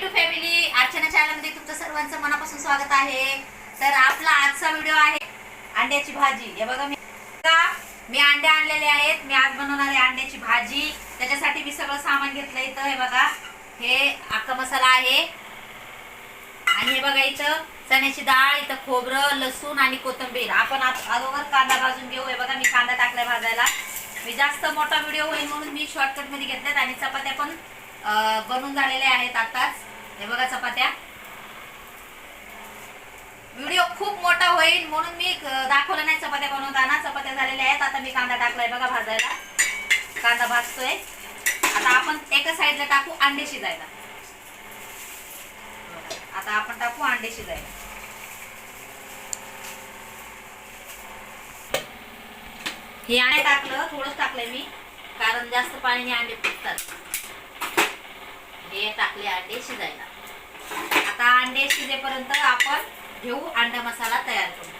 To family Archana चॅनलमध्ये तुमचं सर्वांचं मनापासून स्वागत आहे. तर आपला आजचा व्हिडिओ आहे अंड्याची भाजी. हे बघा मी. का मी अंडे आणलेले आहेत. मी आज बनवणार आहे अंड्याची भाजी. त्याच्यासाठी मी सगळं सामान घेतलं इथं. हे बघा हे अख्खा मसाला आहे. आणि हे बघा इथं चण्याची डाळ इथं खोबरं लसूण आणि कोथंबीर. आपण अगोदर कांदा भाजून घेऊ. हे बघा मी कांदा टाकलाय भाजायला. मी जास्त मोठा व्हिडिओ होईल म्हणून मी शॉर्टकटमध्ये घेतल्यात आणि चपात्या पण बनून झालेल्या आहेत आताच. हे बघा चपात्या. व्हिडिओ खूप मोठा होईल म्हणून मी दाखवलं नाही चपात्या बनवताना. चपात्या झालेल्या आहेत. आता मी कांदा टाकलाय बघा भाजायला. कांदा भाजतोय. आता आपण एका साईडला टाकू अंडे शिजायला. आता आपण टाकू अंडे शिजायला. हे अंडे टाकलं. थोडंच टाकलंय मी. कारण जास्त पाण्याने अंडे फुटतात हे टाकले अंडे शिजायला. आता अंडे शिजेपर्यंत आपण घेऊ अंडा मसाला तयार करू.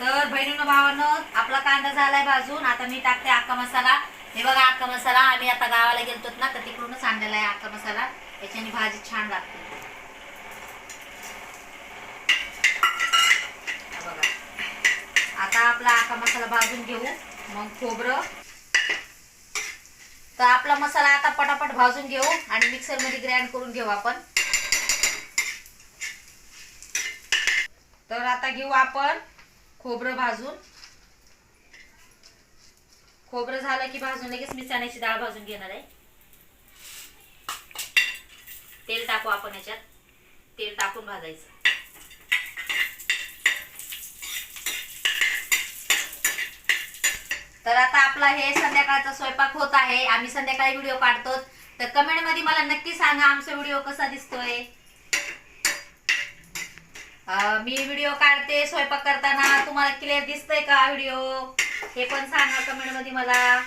तर बहिणीनं भावानं आपला कांदा झालाय भाजून. आता मी टाकते आका मसाला. हे बघा आका मसाला. आम्ही आता गावाला गेलतो ना तर तिकडूनच आणलेला आहे आका मसाला. याच्याने भाजी छान लागते. बघा. आता आपला आका मसाला भाजून घेऊ. मग खोबरं तर आपला मसाला आता पटापट भाजून घेऊ आणि मिक्सरमध्ये ग्राइंड करून घेऊ आपण. तर आता घेऊ आपण खोबरं भाजून. खोबरं झालं की भाजून लगेच मी चण्याची डाळ भाजून घेणार आहे. तेल टाकू आपण याच्यात. तेल टाकून भाजायचं. तर आता आपला हे संध्याकाळचा स्वयंपाक होत आहे. आम्ही संध्याकाळी व्हिडिओ काढतो तर कमेंटमध्ये मला नक्की सांगा आमचा व्हिडिओ कसा दिसतोय. मी व्हिडिओ काढते स्वयंपाक करताना. तुम्हाला क्लिअर दिसतय का व्हिडिओ हे पण सांगा कमेंटमध्ये मला.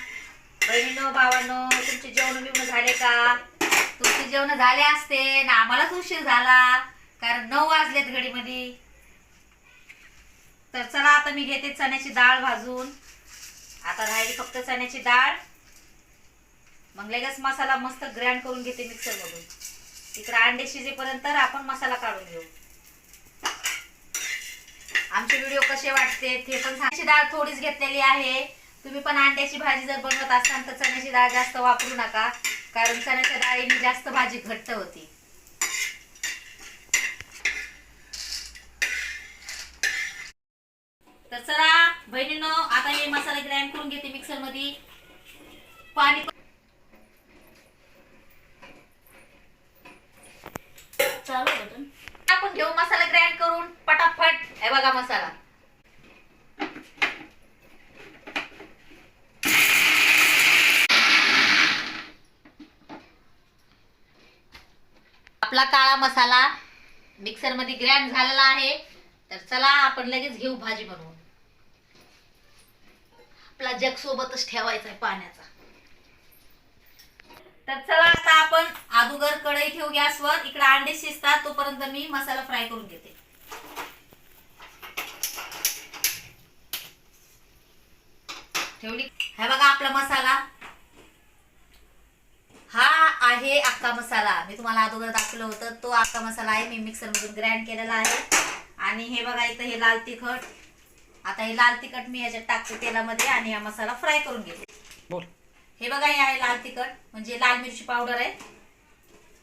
बहिणीनो भावानो तुमचे जेवण बिवण झाले का? तुमचे जेवण झाले असते ना आम्हालाच उशीर झाला. कारण नऊ वाजलेत घडीमध्ये. तर चला आता मी घेते चण्याची डाळ भाजून. आता राहिली फक्त चण्याची डाळ. मग लगेच मसाला मस्त ग्राइंड करून घेते मिक्सर मधून. इकडे अंडे शिजेपर्यंत आपण मसाला काढून घेऊ. आमचे व्हिडिओ कसे वाटते ते पण चण्याची डाळ थोडीच घेतलेली आहे. तुम्ही पण अंड्याची भाजी जर बनवत असाल तर चण्याची डाळ जास्त वापरू नका. कारण चण्याच्या डाळीने जास्त भाजी घट्ट होती. तर चला बहिणीनो आता हे मसाले ग्राइंड करून घेते मिक्सरमध्ये पाणी चालू आपण घेऊ मसाला ग्राइंड करून पटापट. हे बघा मसाला. आपला काळा मसाला मिक्सरमध्ये ग्राइंड झालेला आहे. तर चला आपण लगेच घेऊ भाजी बनवून. आपला जग सोबतच ठेवायचा आहे पाण्याचा. तर चला आता आपण अगोदर कढई ठेवू गॅसवर. इकडे अंडे शिजतात तोपर्यंत मी मसाला फ्राय करून घेते. ठेवली? हे बघा आपला मसाला. हा आहे अख्खा मसाला. मी तुम्हाला अगोदर दाखवलं होतं. तो अख्खा मसाला आहे. मी मिक्सर मधून ग्राइंड केलेला आहे. आणि हे बघा इथं हे लाल तिखट. आता हे लाल तिखट मी याच्यात टाकते तेलामध्ये आणि हा मसाला फ्राय करून घेते. बोल. हे बघा हे आहे लाल तिखट म्हणजे लाल मिरची पावडर आहे.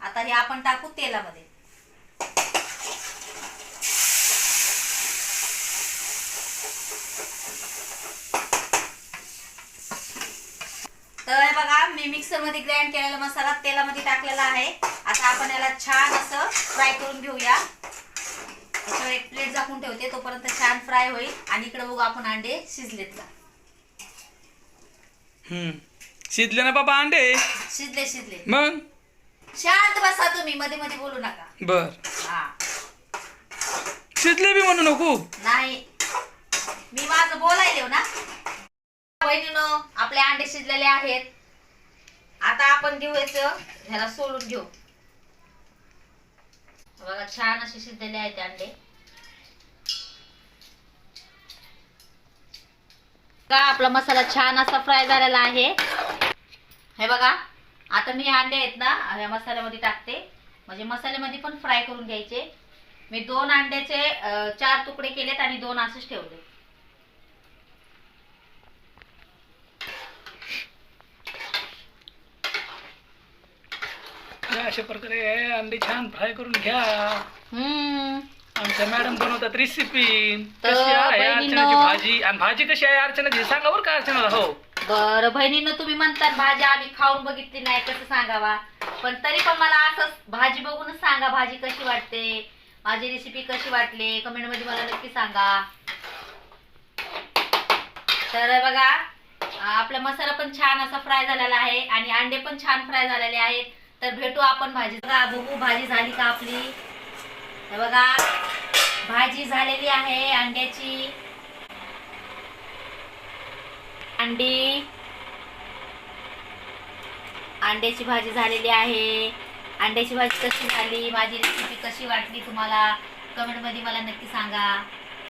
आता हे आपण टाकू तेलामध्ये. तर हे बघा मी मिक्सरमध्ये ग्राइंड केलेला मसाला तेलामध्ये टाकलेला आहे. आता आपण याला छान असं फ्राय करून घेऊया. एक प्लेट झाकून ठेवते तोपर्यंत छान फ्राय होईल आणि इकडे बघू आपण अंडे शिजलेत का. हम्म. शिजले ना बाबा अंडे? शिजले शिजले. मग? शांत बसा तुम्ही मध्ये मध्ये बोलू नका. बर. हा. शिजले बी म्हणू नको. नाही. मी माझं बोलायले ना. बहिणीनो आपले अंडे शिजलेले आहेत. आता आपण घेऊ याचं ह्याला सोलून घेऊ. बघा छान असे शिजलेले आहेत अंडे. का आपला मसाला छान असा फ्राय झालेला आहे. हे बघा आता मी अंडे आहेत ना ह्या मसाल्यामध्ये टाकते. म्हणजे मसाल्यामध्ये पण फ्राय करून घ्यायचे. मी दोन अंड्याचे चार तुकडे केलेत आणि दोन असेच ठेवले. अशा प्रकारे अंडे छान फ्राय करून घ्या. हम्म. आमच्या मॅडम बनवतात रेसिपी तर कशी आहे बहिणींनो- अर्चनाची भाजी? आणि भाजी कशी आहे अर्चनाची सांगा बरं का अर्चनाला हो. बरं बहिणीनं तुम्ही म्हणतात भाजी आम्ही खाऊन बघितली नाही कसं सांगावा? पण तरी पण मला असंच भाजी बघूनच सांगा भाजी कशी वाटते? माझी रेसिपी कशी वाटली? कमेंटमध्ये मला नक्की सांगा. तर बघा आपला मसाला पण छान असा फ्राय झालेला आहे आणि अंडे पण छान फ्राय झालेले आहेत. तर भेटू आपण भाजी. बघा बघू भाजी झाली का आपली? तर बघा भाजी झालेली आहे अंड्याची. अंडी. अंड्याची भाजी झालेली आहे. अंड्याची भाजी कशी झाली? माझी रेसिपी कशी वाटली तुम्हाला? कमेंटमध्ये मला नक्की सांगा.